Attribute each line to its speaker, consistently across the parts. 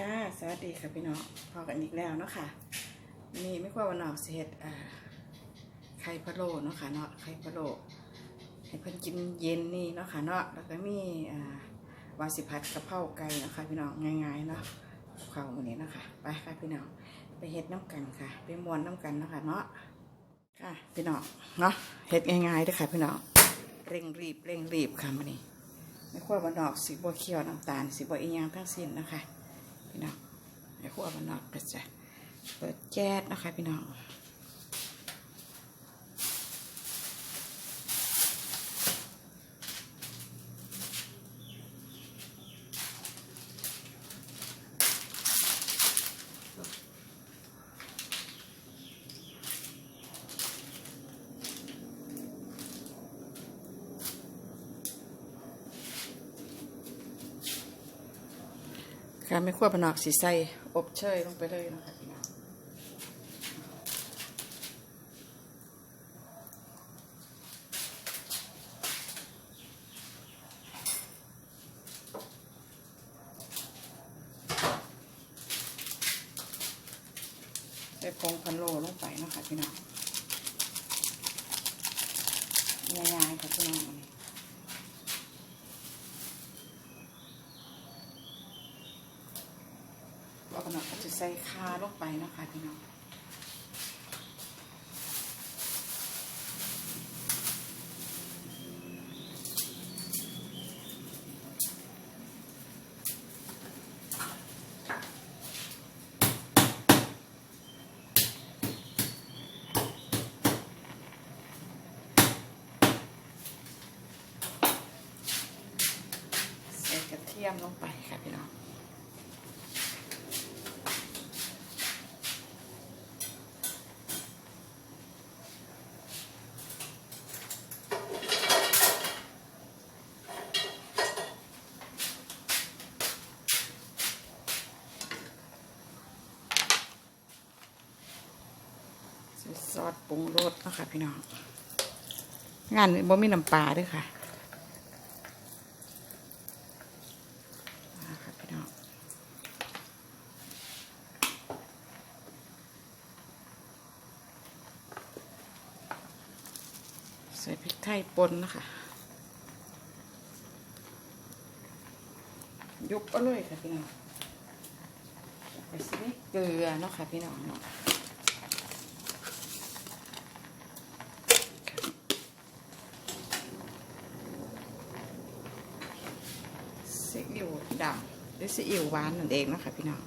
Speaker 1: ค่ะสวัสดีค่ะพี่น้องพอกันอีกแล้วเนาะค่ะนี่ไม่ว่าวันออกเสร็จอ่าไข่พะโล้เนาะค่ะเนาะไข่พะโล้ให้เพิ่นกินเย็นนี่เนาะค่ะเนาะแล้วก็มีอ่าวาสิพัดกะเพราไก่เนาะค่ะพี่น้องง่ายๆเนาะข้าวมื้อนี้เนาะค่ะไปค่ะพี่น้องไปเฮ็ดน้ำกันค่ะ ไปมวนน้ำกันเนาะค่ะเนาะค่ะพี่น้องเนาะเฮ็ดง่ายๆเด้ค่ะพี่น้องเร่งรีบเร่งรีบค่ะมื้อนี้ไม่ว่าวันออกสิบ่เคี่ยวน้ำตาลสิบ่อีหยังทั้งสิ้นนะคะ พี่น้องไอ้ขั้วมันนอกก็จะเปิดแก๊สนะคะพี่น้อง ค่ะไม่ขั้วมันอกสีใสอบเชยลงไปเลยนะคะพี่น้องใส่พงพันโลลงไปนะคะพี่น้องง่ายๆค่ะพี่น้องอันนี้ เรากำลังจะ ใส่คาลงไปนะคะพี่น้องใส่กระเทียมลงไปค่ะพี่น้อง ใส่ซ อสปรุงรสนะคะพี่น้องงานบ่มีน้ำปลาด้วยค่ะพี่น้องใส่พริกไทยป่นนะคะยุบเอาเลยค่ะพี่น้องไปสิเกลือเนาะค่ะพี่น้องเนาะ ซีอิ๊วดำหรือซีอิ๊วหวานนั่นเองนะคะพี่น้อง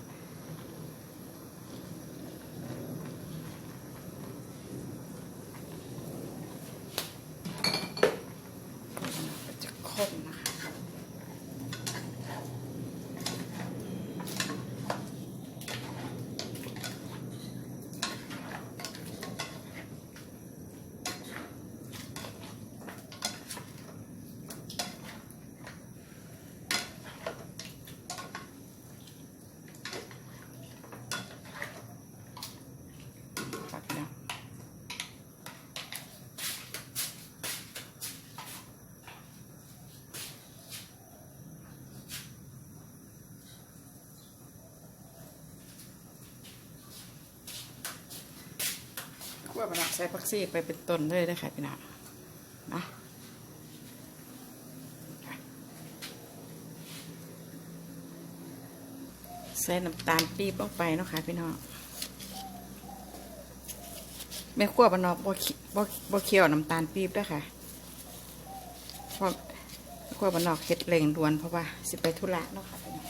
Speaker 1: จะข้น คั่วมันใส่ผักซีไปเป็นต้นเลยได้ค่ะพี่น้องนะใส่น้ำตาลปี๊บลงไปเนาะค่ะพี่น้องแม่ขั้วบานอกบ่บ่บ่เคี่ยวน้ำตาลปี๊บด้วยค่ะเพราะขั้วบานอกเฮ็ดเร่งด่วนเพราะว่าสิไปธุระเนาะค่ะพี่น้อง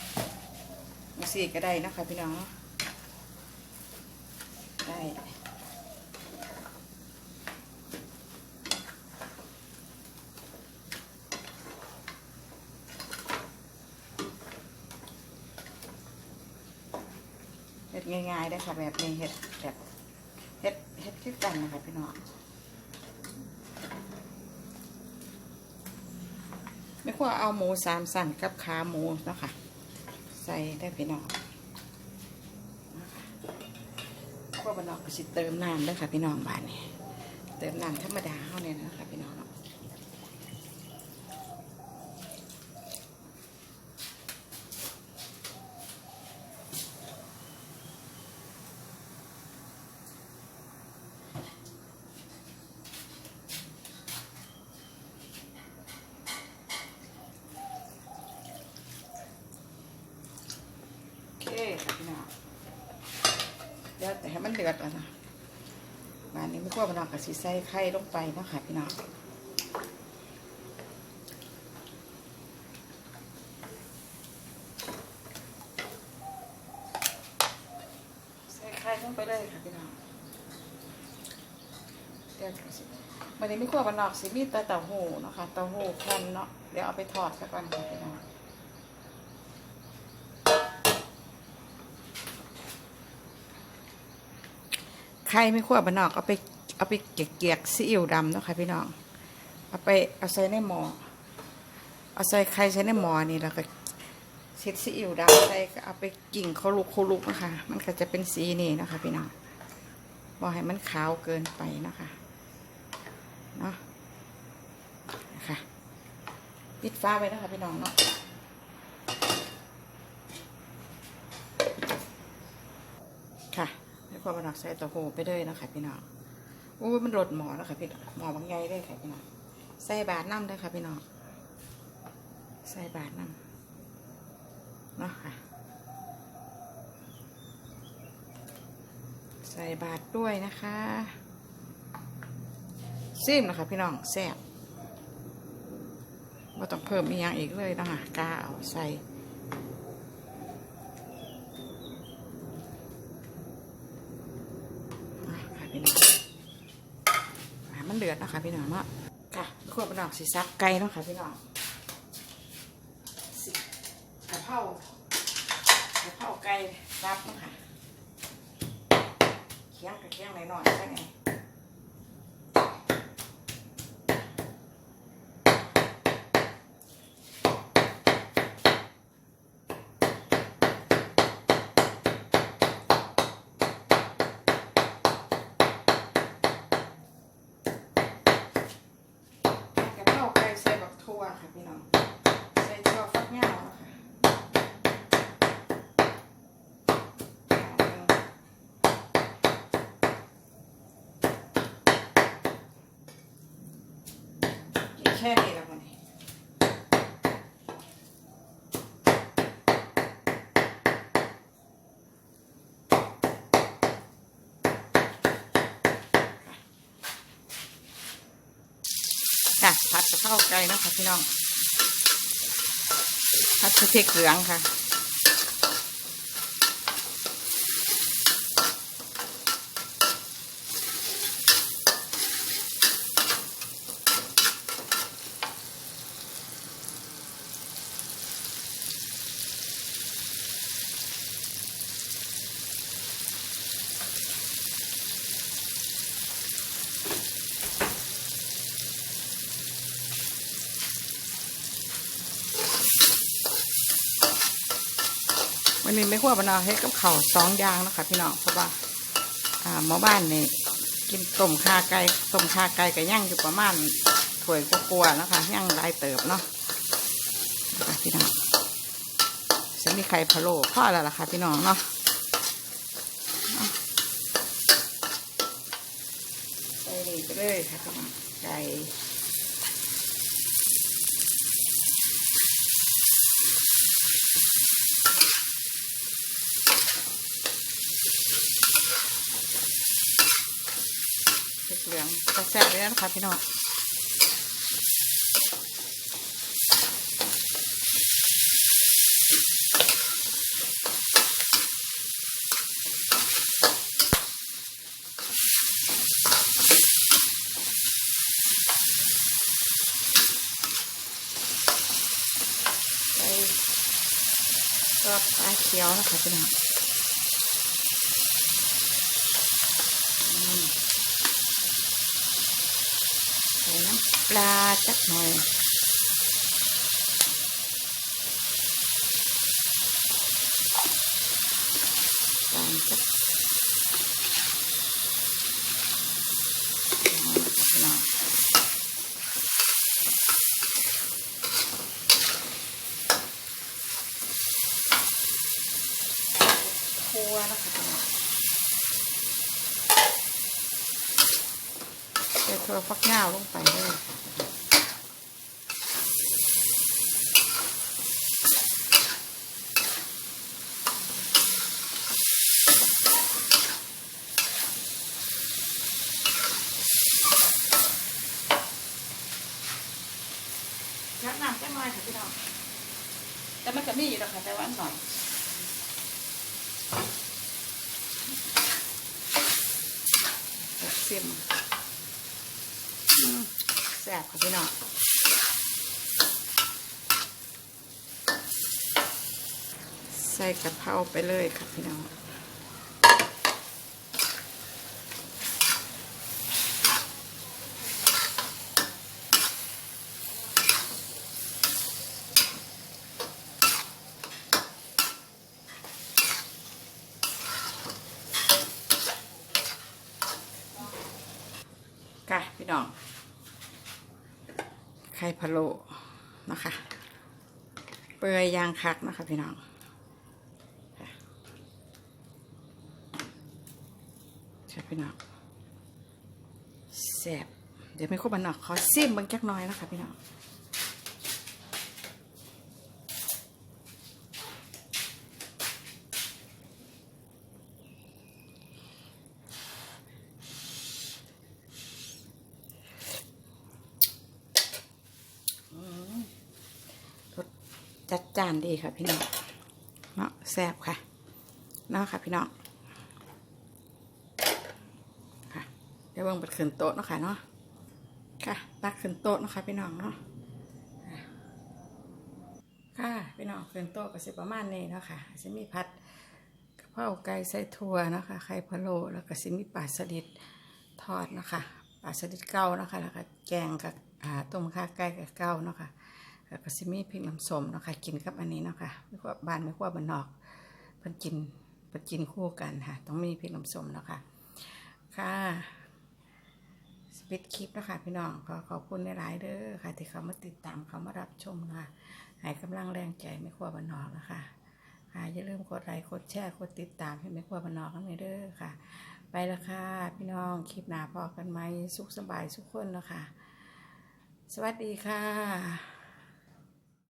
Speaker 1: มาสี่ก็ได้เนาะค่ะพี่น้องเนาะได้เฮ็ด ง่ายๆได้ค่ะ แบบนี้เฮ็ดแบบเฮ็ดเฮ็ดคือกันนะคะพี่น้องไม่ควรเอาหมูสามสั่นกับขาหมูเนาะคะใส่ได้พี่น้องนะควกบ้านนอกก็สิเติมน้ำด้วยค่ะพี่น้องบ้านนี้เติมน้ำธรรมดาเท่านี้นะคะพี่น้อง ค่ะพี่น้องเดี๋ยวแต่ให้มันเดือดก่อนนะบานนี้ไม่กลัวพี่น้องกับสีใส่ไข่ลงไปเนาะค่ะพี่น้องไข่ลงไปเลยค่ะพี่น้องเดี๋ยวสิวันนี้ไม่กลัวพี่น้องสิมีแต่เต้าหู้นะคะเต้าหู้แผ่นเนาะ เดี๋ยวเอาไปทอดซะก่อนค่ะพี่น้อง ใครไม่ขั้วบานนอกเอาไปเอาไปเกียกๆซีอิ๊วดำเนาะค่ะพี่น้อง เอาไปเอาใส่ในหม้อเอาใส่ไข่ใส่ในหม้อนี่แล้วก็เช็ดซีอิ๊วดำใส่ก็เอาไปกิ่งเขาลุกเขาลุกนะคะ มันก็จะเป็นสีนี่นะคะ พี่น้องบอกให้มันขาวเกินไปนะคะเนาะนะคะปิดฟ้าไว้นะคะพี่น้องเนาะให้ ความหนักใส่ต้าหู้ไปเลยนะคะพี่น้องโอ้มันรดหมอแล้วค่ะพี่น้องหมอบางใหญ่เลยค่ะพี่น้องใส่บาทน้ำด้วยค่ะพี่น้องใส่บาทน้ำเนาะค่ะใส่บาทด้วยนะคะซิมนะคะพี่น้องแซ่บว่าต้องเพิ่มอีกอย่างอีกเลยนะคะกาเอาใส่ อะค่ะพี่น้องอะมันเดือดนะคะพี่น้องเนาะค่ะขวดพี่น้องสีซักไก่เนาะค่ะพี่น้องสิกระเพรากระเพราไก่รับเนาะค่ะเคียงกับเคียงหน่อยๆใช่ไงกระเพราไก่ใส่บักทั่วค่ะพี่น้องใส่ทั่วฟักยาวเนาะค่ะกิน แค่นี้ล้ววันนี้ค่ะผัดกะเพราไก่นะคะพี่น้องผัดกระเทียมเหลืองค่ะ นนี้ไม่ขั้วบะนาวให้กับเขาวสองอย่างนะคะพี่น้องเพราะว่าอ่าหมอบ้านนี่กินต้มขาไก่ต้มขาไก่กับย่างอยู่ประมาณถ้วยกลัวๆนะคะย่างลายเติบเนาะะพี่น้องฉันมีไข่พะโล้พ่อแล้วล่ะค่ะพี่น้องเนาะใส่ไปเลยค่ะพี่น้องไก่ พริกเหลืองจะ แซ่บเลยนะคะพี่น้องใส่ก็ปลาเขียวนะคะพี่น้อง ใส่น้ำปลาจักหน่อยตามจั คั่วนะพี่น้องใส่ถั่วฟักยาวลงไปเลยก็มีอยู่นะคะแต่ว่าหน่อยเสียมอืมแซ่บค่ะพี่น้องใส่กะเพราไปเลยค่ะพี่น้อง อง ไข่พะโล้นะคะ เปื่อยยางคักนะคะพี่น้องใช่พี่น้องแสบเดี๋ยวไม่ครบบันนอกขอซิมบางจักน้อยนะคะพี่น้อง จัดจานดีค่ะพี่น้องเนาะแซ่บค่ะเนาะค่ะพี่น้องค่ะเดี๋ยวเบิ่งเปิดขึ้นโต๊ะเนาะค่ะเนาะค่ะตักขึ้นโต๊ะเนาะค่ะพี่น้องเนาะค่ะพี่น้องขึ้นโต๊ะก็สิประมาณนี้เนาะค่ะจะมีผัดกะเพราไก่ใส่ถั่วเนาะค่ะไข่พะโล้แล้วก็สิมีปลาสลิดทอดเนาะค่ะปลาสลิดเก้าเนาะค่ะแล้วก็แกงกับต้มข่าไก่กับเก้าเนาะค่ะ แล้วก็สิมีพริกน้ำส้มเนาะค่ะกินกับอันนี้เนาะค่ะไม่ว่าบ้านไม่ว่าบ้านนอกเพิ่นกินเพิ่นกินคู่กันค่ะ ต้องมีพริกน้ำส้มเนาะค่ะค่ะสปิดคลิปเนะคะพี่น้องขอขอบคุณหลายๆเด้อค่ะ ที่เขามาติดตามเขามารับชมนะคะให้กำลังแรงใจไม่ว่าบ้านนอกนะคะค่ะอย่าลืมกดไลค์กดแชร์กดติดตามให้ไม่ว่าบ้านนอกกันเลยเด้อค่ะ ไปแล้วค่ะพี่น้องคลิปหน้าพอกันไหมสุขสบายทุกคนเนาะค่ะสวัสดีค่ะ